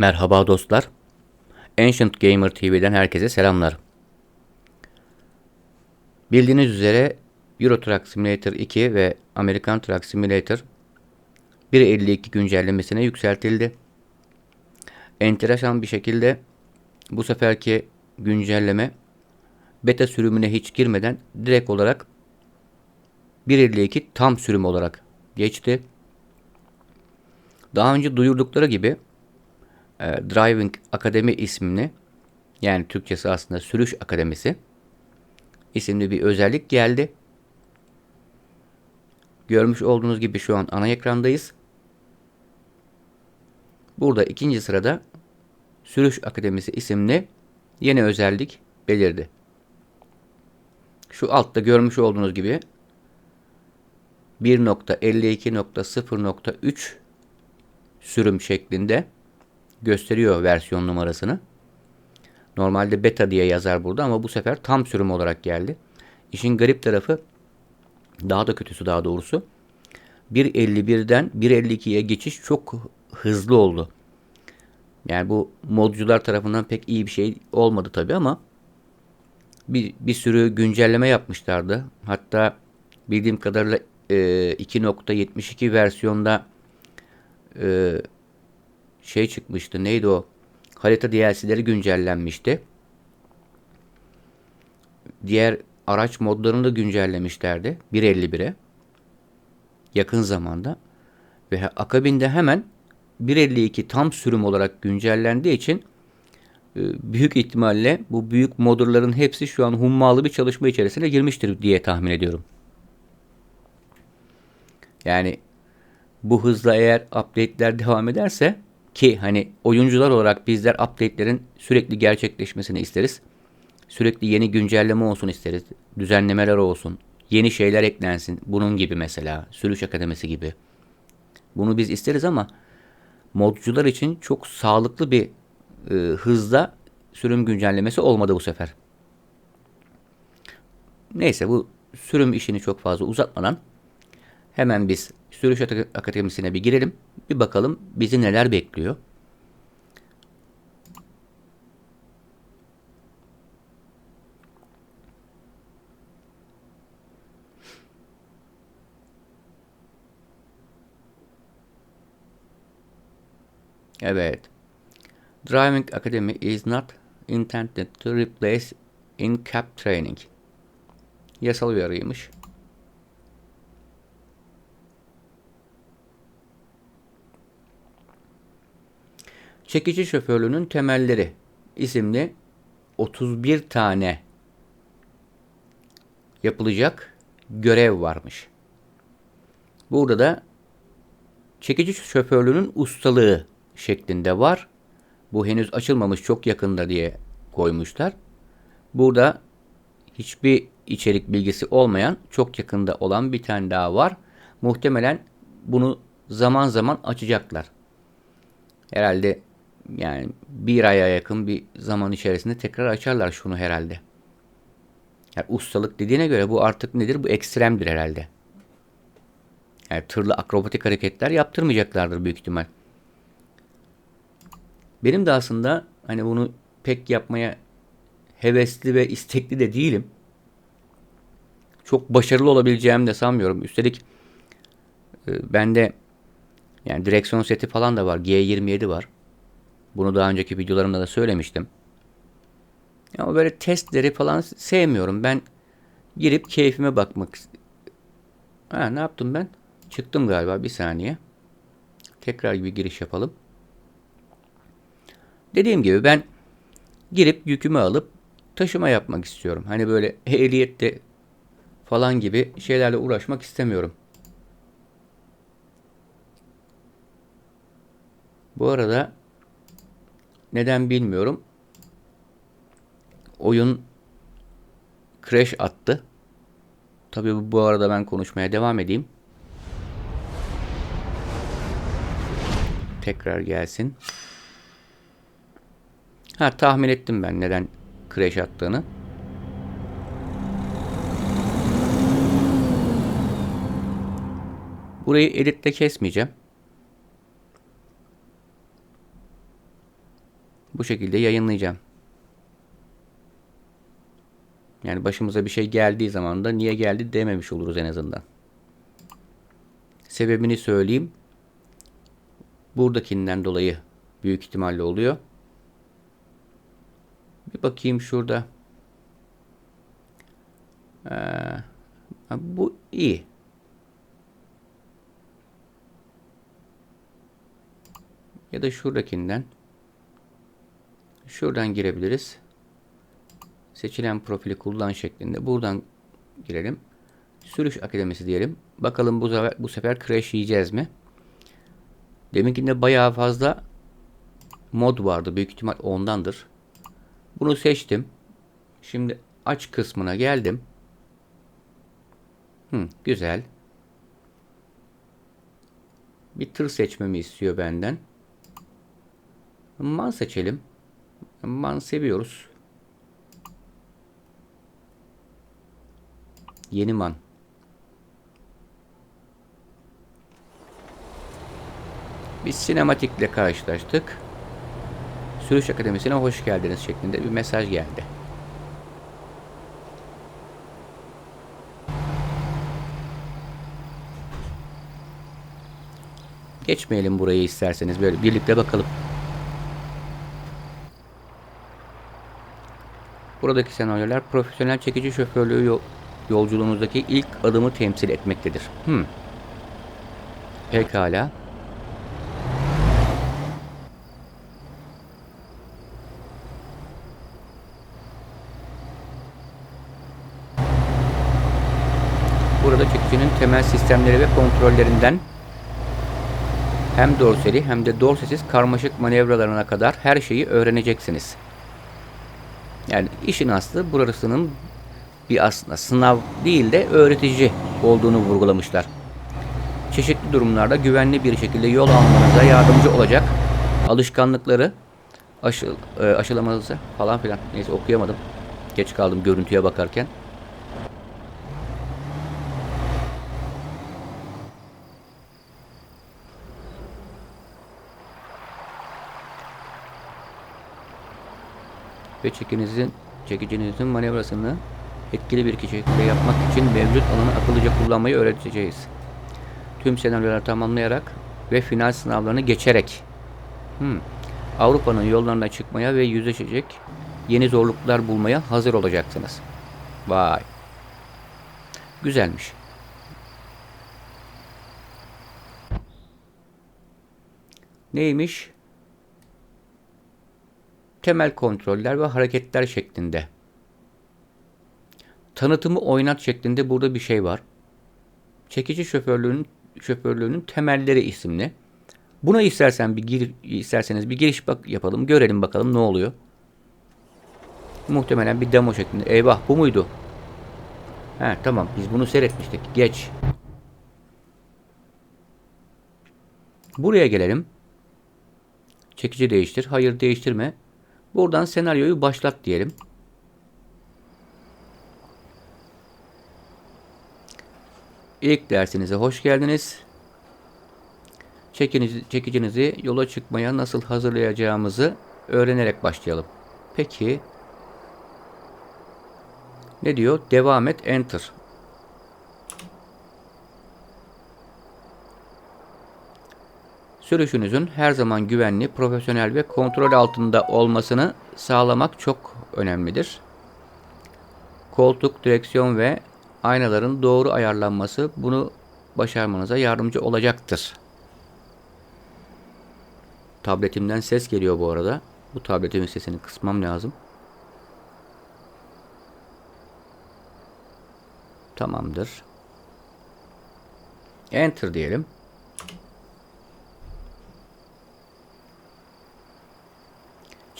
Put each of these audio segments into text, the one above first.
Merhaba dostlar. Ancient Gamer TV'den herkese selamlar. Bildiğiniz üzere Euro Truck Simulator 2 ve American Truck Simulator 1.52 güncellemesine yükseltildi. Enteresan bir şekilde bu seferki güncelleme beta sürümüne hiç girmeden direkt olarak 1.52 tam sürüm olarak geçti. Daha önce duyurdukları gibi e, Driving Akademi ismini yani Türkçesi aslında Sürüş Akademisi isimli bir özellik geldi. Görmüş olduğunuz gibi şu an ana ekrandayız. Burada ikinci sırada Sürüş Akademisi isimli yeni özellik belirdi. Şu altta görmüş olduğunuz gibi 1.52.0.3 sürüm şeklinde gösteriyor versiyon numarasını. Normalde beta diye yazar burada ama bu sefer tam sürüm olarak geldi. İşin garip tarafı daha da kötüsü daha doğrusu 1.51'den 1.52'ye geçiş çok hızlı oldu. Yani bu modcular tarafından pek iyi bir şey olmadı tabi ama bir, bir sürü güncelleme yapmışlardı. Hatta bildiğim kadarıyla e, 2.72 versiyonda e, şey çıkmıştı. Neydi o? Harita DLC'leri güncellenmişti. Diğer araç modlarını da güncellemişlerdi. 1.51'e. Yakın zamanda. Ve akabinde hemen 1.52 tam sürüm olarak güncellendiği için e, büyük ihtimalle bu büyük modüllerin hepsi şu an hummalı bir çalışma içerisine girmiştir diye tahmin ediyorum. Yani bu hızla eğer update'ler devam ederse ki hani oyuncular olarak bizler update'lerin sürekli gerçekleşmesini isteriz. Sürekli yeni güncelleme olsun isteriz. Düzenlemeler olsun. Yeni şeyler eklensin. Bunun gibi mesela. Sürüş akademisi gibi. Bunu biz isteriz ama modcular için çok sağlıklı bir e, hızda sürüm güncellemesi olmadı bu sefer. Neyse bu sürüm işini çok fazla uzatmadan hemen biz Sürüş Akademisi'ne bir girelim. Bir bakalım bizi neler bekliyor. Evet. Driving Academy is not intended to replace in-cab training. Yasal uyarıymış. Çekici şoförlüğünün temelleri isimli 31 tane yapılacak görev varmış. Burada da çekici şoförlüğünün ustalığı şeklinde var. Bu henüz açılmamış çok yakında diye koymuşlar. Burada hiçbir içerik bilgisi olmayan çok yakında olan bir tane daha var. Muhtemelen bunu zaman zaman açacaklar. Herhalde yani bir aya yakın bir zaman içerisinde tekrar açarlar şunu herhalde. Yani ustalık dediğine göre bu artık nedir? Bu ekstremdir herhalde. Yani tırlı akrobatik hareketler yaptırmayacaklardır büyük ihtimal. Benim de aslında hani bunu pek yapmaya hevesli ve istekli de değilim. Çok başarılı olabileceğimi de sanmıyorum. Üstelik e, bende yani direksiyon seti falan da var. G27 var. Bunu daha önceki videolarımda da söylemiştim. Ama böyle testleri falan sevmiyorum. Ben girip keyfime bakmak Ha ne yaptım ben? Çıktım galiba bir saniye. Tekrar bir giriş yapalım. Dediğim gibi ben girip yükümü alıp taşıma yapmak istiyorum. Hani böyle ehliyette falan gibi şeylerle uğraşmak istemiyorum. Bu arada neden bilmiyorum. Oyun crash attı. Tabii bu arada ben konuşmaya devam edeyim. Tekrar gelsin. Ha tahmin ettim ben neden crash attığını. Burayı editte kesmeyeceğim. Bu şekilde yayınlayacağım. Yani başımıza bir şey geldiği zaman da niye geldi dememiş oluruz en azından. Sebebini söyleyeyim. Buradakinden dolayı büyük ihtimalle oluyor. Bir bakayım şurada. Ee, bu iyi. Ya da şuradakinden. Şuradan girebiliriz. Seçilen profili kullan şeklinde. Buradan girelim. Sürüş akademisi diyelim. Bakalım bu sefer, bu sefer crash yiyeceğiz mi? Deminkinde bayağı fazla mod vardı. Büyük ihtimal ondandır. Bunu seçtim. Şimdi aç kısmına geldim. Hı, güzel. Bir tır seçmemi istiyor benden. Man seçelim. Man seviyoruz. Yeni man. Biz sinematikle karşılaştık. Sürüş Akademisi'ne hoş geldiniz şeklinde bir mesaj geldi. Geçmeyelim burayı isterseniz böyle birlikte bakalım. Buradaki senaryolar profesyonel çekici şoförlüğü yol, yolculuğunuzdaki ilk adımı temsil etmektedir. Hmm. Pekala. Burada çekicinin temel sistemleri ve kontrollerinden hem dorsali hem de dorsesiz karmaşık manevralarına kadar her şeyi öğreneceksiniz. Yani işin aslı burasının bir aslında sınav değil de öğretici olduğunu vurgulamışlar. Çeşitli durumlarda güvenli bir şekilde yol almanıza yardımcı olacak alışkanlıkları aşı, e, aşılamanızı falan filan. Neyse okuyamadım. Geç kaldım görüntüye bakarken. Ve çekinizin çekicinizin manevrasını etkili bir şekilde yapmak için mevcut alanı akıllıca kullanmayı öğreteceğiz. Tüm senaryoları tamamlayarak ve final sınavlarını geçerek hmm, Avrupa'nın yollarına çıkmaya ve yüzleşecek yeni zorluklar bulmaya hazır olacaksınız. Vay. Güzelmiş. Neymiş? Temel kontroller ve hareketler şeklinde. Tanıtımı oynat şeklinde burada bir şey var. Çekici şoförlüğünün şoförlüğünün temelleri isimli. Buna istersen bir gir, isterseniz bir giriş bak yapalım, görelim bakalım ne oluyor. Muhtemelen bir demo şeklinde. Eyvah bu muydu? He tamam biz bunu seyretmiştik. Geç. Buraya gelelim. Çekici değiştir. Hayır değiştirme. Buradan senaryoyu başlat diyelim. İlk dersinize hoş geldiniz. Çekinizi, çekicinizi yola çıkmaya nasıl hazırlayacağımızı öğrenerek başlayalım. Peki ne diyor? Devam et enter. Sürüşünüzün her zaman güvenli, profesyonel ve kontrol altında olmasını sağlamak çok önemlidir. Koltuk, direksiyon ve aynaların doğru ayarlanması bunu başarmanıza yardımcı olacaktır. Tabletimden ses geliyor bu arada. Bu tabletimin sesini kısmam lazım. Tamamdır. Enter diyelim.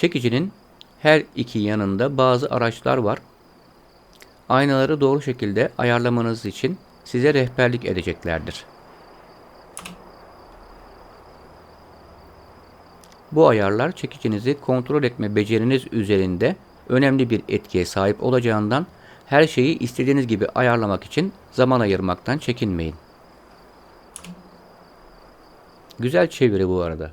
Çekicinin her iki yanında bazı araçlar var. Aynaları doğru şekilde ayarlamanız için size rehberlik edeceklerdir. Bu ayarlar çekicinizi kontrol etme beceriniz üzerinde önemli bir etkiye sahip olacağından her şeyi istediğiniz gibi ayarlamak için zaman ayırmaktan çekinmeyin. Güzel çeviri bu arada.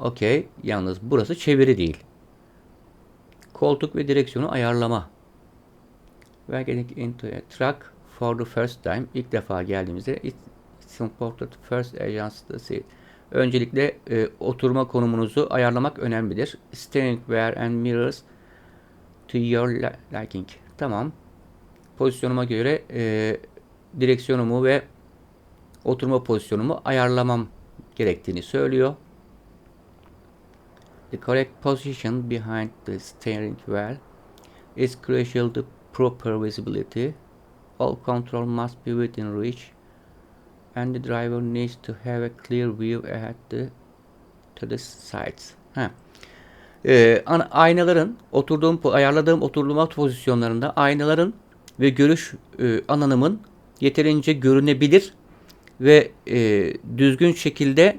Okey. Yalnız burası çeviri değil. Koltuk ve direksiyonu ayarlama. We're getting into a truck for the first time. İlk defa geldiğimizde it's important first adjust the seat. Öncelikle e, oturma konumunuzu ayarlamak önemlidir. Steering wheel and mirrors to your li- liking. Tamam. Pozisyonuma göre e, direksiyonumu ve oturma pozisyonumu ayarlamam gerektiğini söylüyor. The correct position behind the steering wheel is crucial to proper visibility. All control must be within reach and the driver needs to have a clear view ahead the, to the sides. Ha. Ee, aynaların oturduğum ayarladığım oturma pozisyonlarında aynaların ve görüş e, alanımın yeterince görünebilir ve e, düzgün şekilde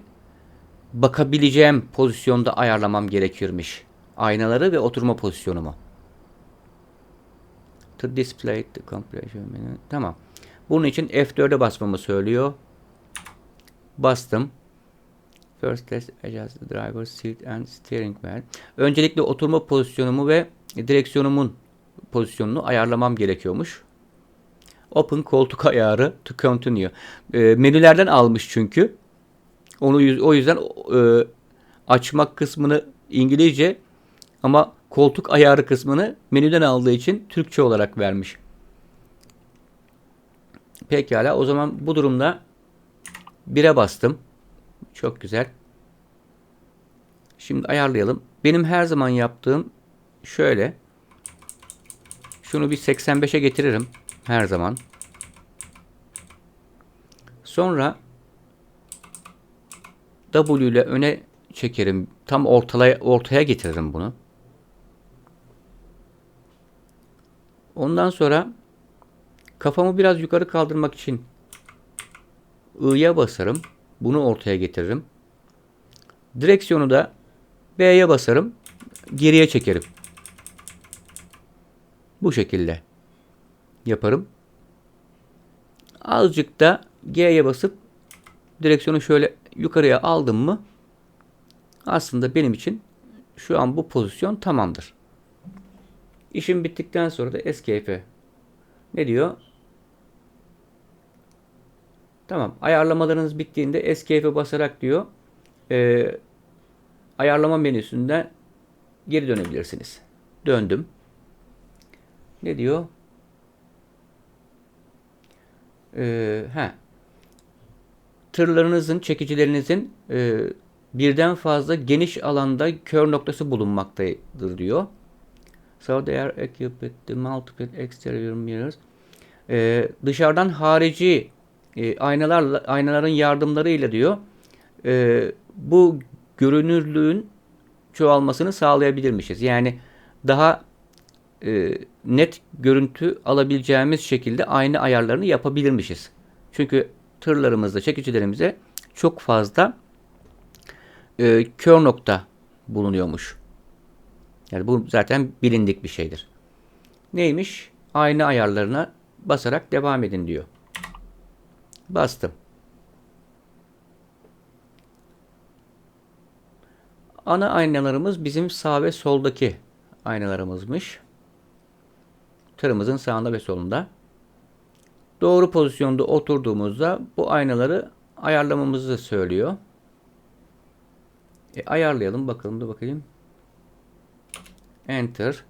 bakabileceğim pozisyonda ayarlamam gerekirmiş. Aynaları ve oturma pozisyonumu. To display the compression menu. Tamam. Bunun için F4'e basmamı söylüyor. Bastım. First let's adjust the driver seat and steering wheel. Öncelikle oturma pozisyonumu ve direksiyonumun pozisyonunu ayarlamam gerekiyormuş. Open koltuk ayarı to continue. E, menülerden almış çünkü. Onu o yüzden e, açmak kısmını İngilizce ama koltuk ayarı kısmını menüden aldığı için Türkçe olarak vermiş. Pekala o zaman bu durumda 1'e bastım. Çok güzel. Şimdi ayarlayalım. Benim her zaman yaptığım şöyle. Şunu bir 85'e getiririm her zaman. Sonra W ile öne çekerim. Tam ortaya, ortaya getiririm bunu. Ondan sonra kafamı biraz yukarı kaldırmak için I'ya basarım. Bunu ortaya getiririm. Direksiyonu da B'ye basarım. Geriye çekerim. Bu şekilde yaparım. Azıcık da G'ye basıp direksiyonu şöyle yukarıya aldım mı aslında benim için şu an bu pozisyon tamamdır. İşim bittikten sonra da Escape'e ne diyor? Tamam. Ayarlamalarınız bittiğinde Escape'e basarak diyor e, ayarlama menüsünden geri dönebilirsiniz. Döndüm. Ne diyor? Ee, he. Tırlarınızın, çekicilerinizin e, birden fazla geniş alanda kör noktası bulunmaktadır diyor. So they are equipped with multiple exterior mirrors. Ee, dışarıdan harici e, aynalarla aynaların yardımlarıyla diyor e, bu görünürlüğün çoğalmasını sağlayabilirmişiz. Yani daha e, net görüntü alabileceğimiz şekilde ayna ayarlarını yapabilirmişiz. Çünkü tırlarımızda, çekicilerimize çok fazla e, kör nokta bulunuyormuş. Yani bu zaten bilindik bir şeydir. Neymiş? Ayna ayarlarına basarak devam edin diyor. Bastım. Ana aynalarımız bizim sağ ve soldaki aynalarımızmış. Tırımızın sağında ve solunda. Doğru pozisyonda oturduğumuzda bu aynaları ayarlamamızı söylüyor. E, ayarlayalım bakalım da bakayım. Enter.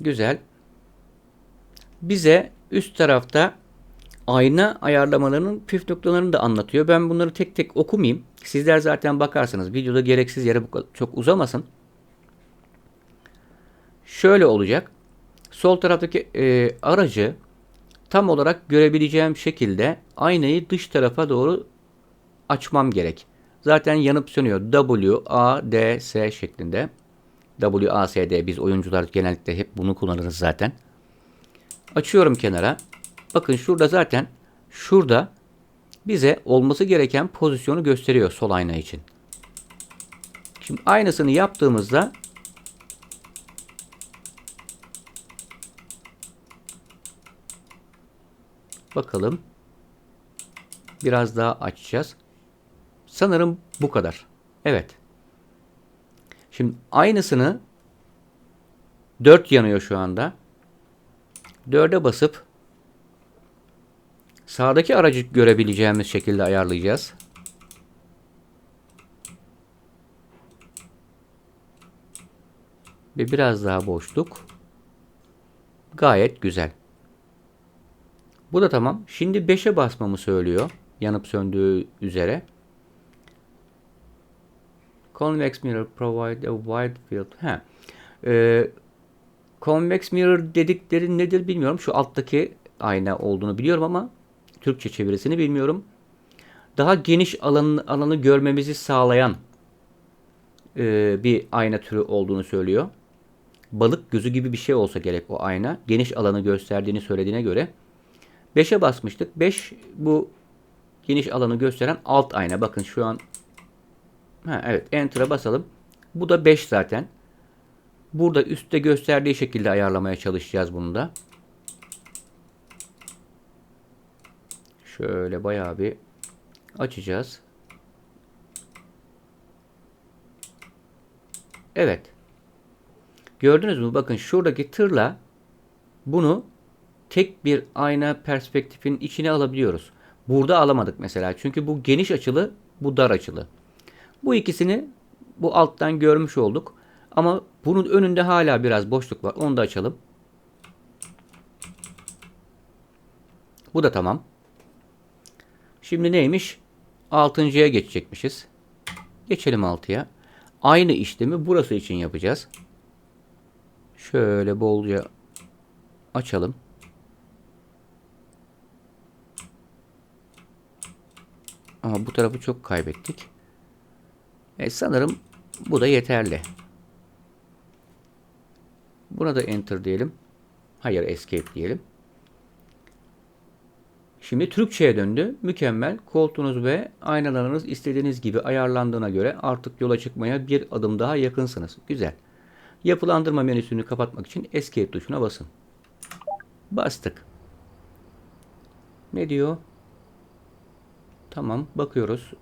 Güzel. Bize üst tarafta ayna ayarlamalarının püf noktalarını da anlatıyor. Ben bunları tek tek okumayayım. Sizler zaten bakarsınız. Videoda gereksiz yere çok uzamasın. Şöyle olacak. Sol taraftaki e, aracı tam olarak görebileceğim şekilde aynayı dış tarafa doğru açmam gerek. Zaten yanıp sönüyor. W, A, D, S şeklinde. W, A, S, D biz oyuncular genellikle hep bunu kullanırız zaten. Açıyorum kenara. Bakın şurada zaten şurada bize olması gereken pozisyonu gösteriyor sol ayna için. Şimdi aynısını yaptığımızda bakalım biraz daha açacağız. Sanırım bu kadar. Evet. Şimdi aynısını 4 yanıyor şu anda. 4'e basıp sağdaki aracı görebileceğimiz şekilde ayarlayacağız. Ve biraz daha boşluk. Gayet güzel. Bu da tamam. Şimdi 5'e basmamı söylüyor. Yanıp söndüğü üzere. Convex mirror provide a wide field. Ha. Ee, convex mirror dedikleri nedir bilmiyorum. Şu alttaki ayna olduğunu biliyorum ama Türkçe çevirisini bilmiyorum. Daha geniş alanı, alanı görmemizi sağlayan e, bir ayna türü olduğunu söylüyor. Balık gözü gibi bir şey olsa gerek o ayna. Geniş alanı gösterdiğini söylediğine göre. 5'e basmıştık. 5 bu geniş alanı gösteren alt ayna. Bakın şu an ha, evet Enter'a basalım. Bu da 5 zaten. Burada üstte gösterdiği şekilde ayarlamaya çalışacağız bunu da. Şöyle bayağı bir açacağız. Evet. Gördünüz mü? Bakın şuradaki tırla bunu tek bir ayna perspektifin içine alabiliyoruz. Burada alamadık mesela. Çünkü bu geniş açılı, bu dar açılı. Bu ikisini bu alttan görmüş olduk. Ama bunun önünde hala biraz boşluk var. Onu da açalım. Bu da tamam. Şimdi neymiş? Altıncıya geçecekmişiz. Geçelim altıya. Aynı işlemi burası için yapacağız. Şöyle bolca açalım. Ama bu tarafı çok kaybettik. E sanırım bu da yeterli. Buna da enter diyelim. Hayır escape diyelim. Şimdi Türkçe'ye döndü. Mükemmel. Koltuğunuz ve aynalarınız istediğiniz gibi ayarlandığına göre artık yola çıkmaya bir adım daha yakınsınız. Güzel. Yapılandırma menüsünü kapatmak için Escape tuşuna basın. Bastık. Ne diyor? Tamam. Bakıyoruz.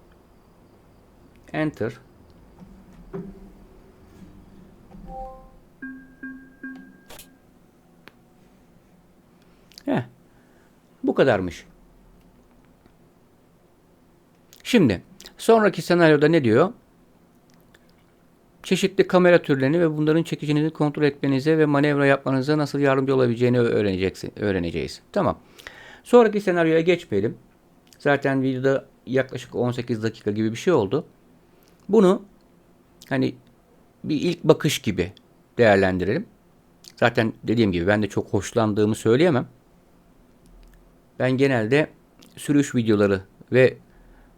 Enter. Heh. Bu kadarmış. Şimdi sonraki senaryoda ne diyor? Çeşitli kamera türlerini ve bunların çekicinizi kontrol etmenize ve manevra yapmanıza nasıl yardımcı olabileceğini öğreneceksin, öğreneceğiz. Tamam. Sonraki senaryoya geçmeyelim. Zaten videoda yaklaşık 18 dakika gibi bir şey oldu. Bunu hani bir ilk bakış gibi değerlendirelim. Zaten dediğim gibi ben de çok hoşlandığımı söyleyemem. Ben genelde sürüş videoları ve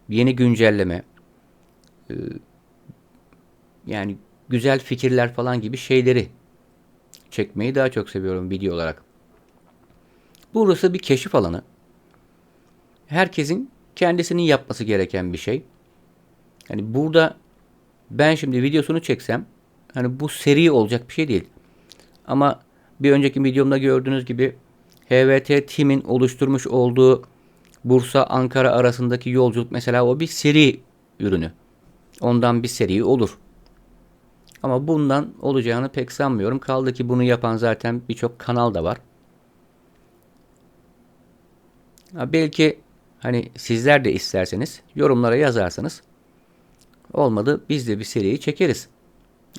yeni güncelleme e, yani güzel fikirler falan gibi şeyleri çekmeyi daha çok seviyorum video olarak. Burası bir keşif alanı. Herkesin kendisinin yapması gereken bir şey. Yani burada ben şimdi videosunu çeksem hani bu seri olacak bir şey değil. Ama bir önceki videomda gördüğünüz gibi HVT Team'in oluşturmuş olduğu Bursa Ankara arasındaki yolculuk mesela o bir seri ürünü. Ondan bir seri olur. Ama bundan olacağını pek sanmıyorum. Kaldı ki bunu yapan zaten birçok kanal da var. Ha belki hani sizler de isterseniz yorumlara yazarsanız olmadı biz de bir seriyi çekeriz.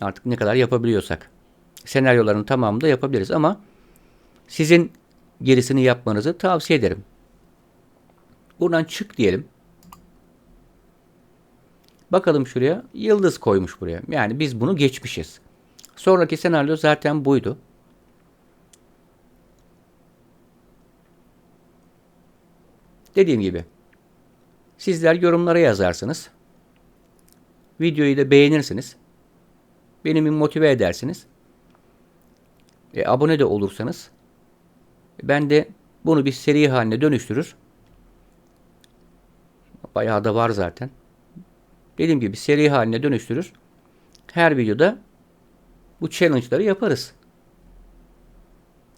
Artık ne kadar yapabiliyorsak. Senaryoların tamamını da yapabiliriz ama sizin gerisini yapmanızı tavsiye ederim. Buradan çık diyelim. Bakalım şuraya. Yıldız koymuş buraya. Yani biz bunu geçmişiz. Sonraki senaryo zaten buydu. Dediğim gibi sizler yorumlara yazarsınız. Videoyu da beğenirsiniz. Beni motive edersiniz. E, abone de olursanız ben de bunu bir seri haline dönüştürür. Bayağı da var zaten. Dediğim gibi seri haline dönüştürür. Her videoda bu challenge'ları yaparız.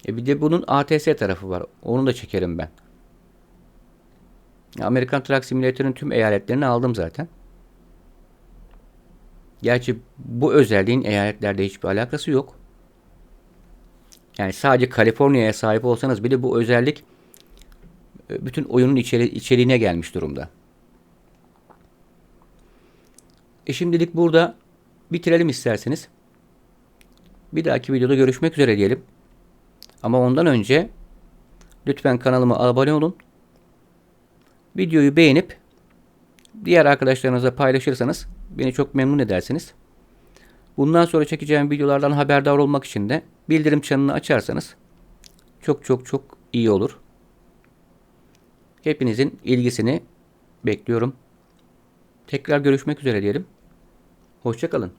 E bir de bunun ATS tarafı var. Onu da çekerim ben. Amerikan Truck Simulator'ın tüm eyaletlerini aldım zaten. Gerçi bu özelliğin eyaletlerde hiçbir alakası yok. Yani sadece Kaliforniya'ya sahip olsanız bile bu özellik e, bütün oyunun içeri, içeriğine gelmiş durumda. E şimdilik burada bitirelim isterseniz. Bir dahaki videoda görüşmek üzere diyelim. Ama ondan önce lütfen kanalıma abone olun. Videoyu beğenip diğer arkadaşlarınızla paylaşırsanız beni çok memnun edersiniz. Bundan sonra çekeceğim videolardan haberdar olmak için de bildirim çanını açarsanız çok çok çok iyi olur. Hepinizin ilgisini bekliyorum. Tekrar görüşmek üzere diyelim. Hoşçakalın.